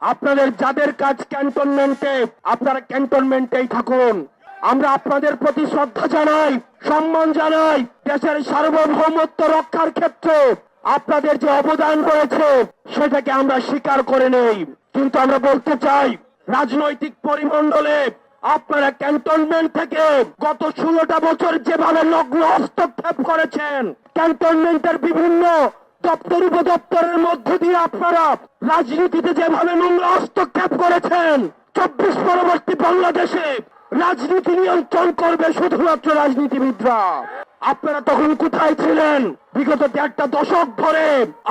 আপনাদের যাদের কাজ ক্যান্টনমেন্টে, আপনারা ক্যান্টনমেন্টেই থাকুন। আমরা আপনাদের প্রতি শ্রদ্ধা জানাই, সম্মান জানাই, দেশের সার্বভৌমত্ব রক্ষার ক্ষেত্রে আপনাদের যে অবদান রয়েছে, সেটাকে আমরা স্বীকার করে নেই। কিন্তু আমরা বলতে চাই, রাজনৈতিক পরিমণ্ডলে আপনারা ক্যান্টনমেন্ট থেকে গত ষোলোটা বছর যেভাবে লগ্ন হস্তক্ষেপ করেছেন, ক্যান্টনমেন্টের বিভিন্ন দপ্তর উপদপ্তরের মধ্য দিয়ে আপনারা রাজনীতিতে যেভাবে নোংরা হস্তক্ষেপ করেছেন, চব্বিশ পরবর্তী বাংলাদেশে রাজনীতি নিয়ন্ত্রণ করবে শুধুমাত্র রাজনীতিবিদরা। আপনারা তখন কোথায় ছিলেন? বিগত দেড়টা দশক ধরে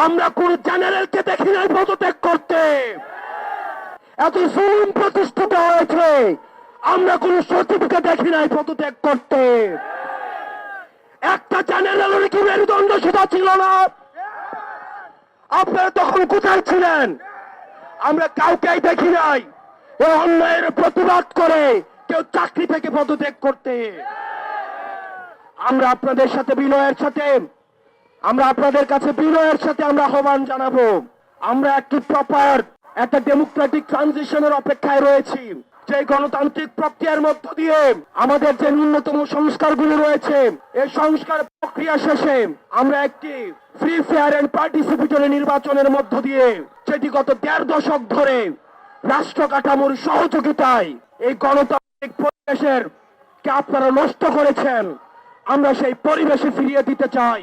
আমরা কোন চ্যানেলকে দেখি নাই পদত্যাগ করতে। এত জুলুম প্রতিষ্ঠিত হয়েছে, আমরা কোন সচিবকে দেখি নাই পদত্যাগ করতে। একটা চ্যানেলের কি মেরুদণ্ড সেটা ছিল না। আপনারা তখন কোথায় ছিলেন? আমরা কাউকেই দেখি নাই। অন্যায়ের প্রতিবাদ করে কেউ চাকরি থেকে পদত্যাগ করতে। আমরা আপনাদের সাথে বিনয়ের সাথে, আমরা আপনাদের কাছে বিনয়ের সাথে আমরা আহ্বান জানাব। আমরা একটি প্রপার একটা ডেমোক্রেটিক ট্রানজিশনের অপেক্ষায় রয়েছি। যে গণতান্ত্রিক প্রক্রিয়ার মধ্য দিয়ে আমাদের যে ন্যূনতম সংস্কারগুলো রয়েছে এই সংস্কার প্রক্রিয়া শেষে আমরা একটি ফ্রি ফেয়ার এন্ড পার্টিসিপেটরি নির্বাচনের মধ্য দিয়ে যেটি গত দেড় দশক ধরে রাষ্ট্র কাঠামোর সহযোগিতায় এই গণতান্ত্রিক পরিবেশের কে আপনারা নষ্ট করেছেন, আমরা সেই পরিবেশে ফিরিয়ে দিতে চাই।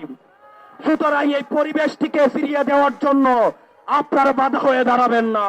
সুতরাং এই পরিবেশটিকে ফিরিয়ে দেওয়ার জন্য আপনারা বাধা হয়ে দাঁড়াবেন না।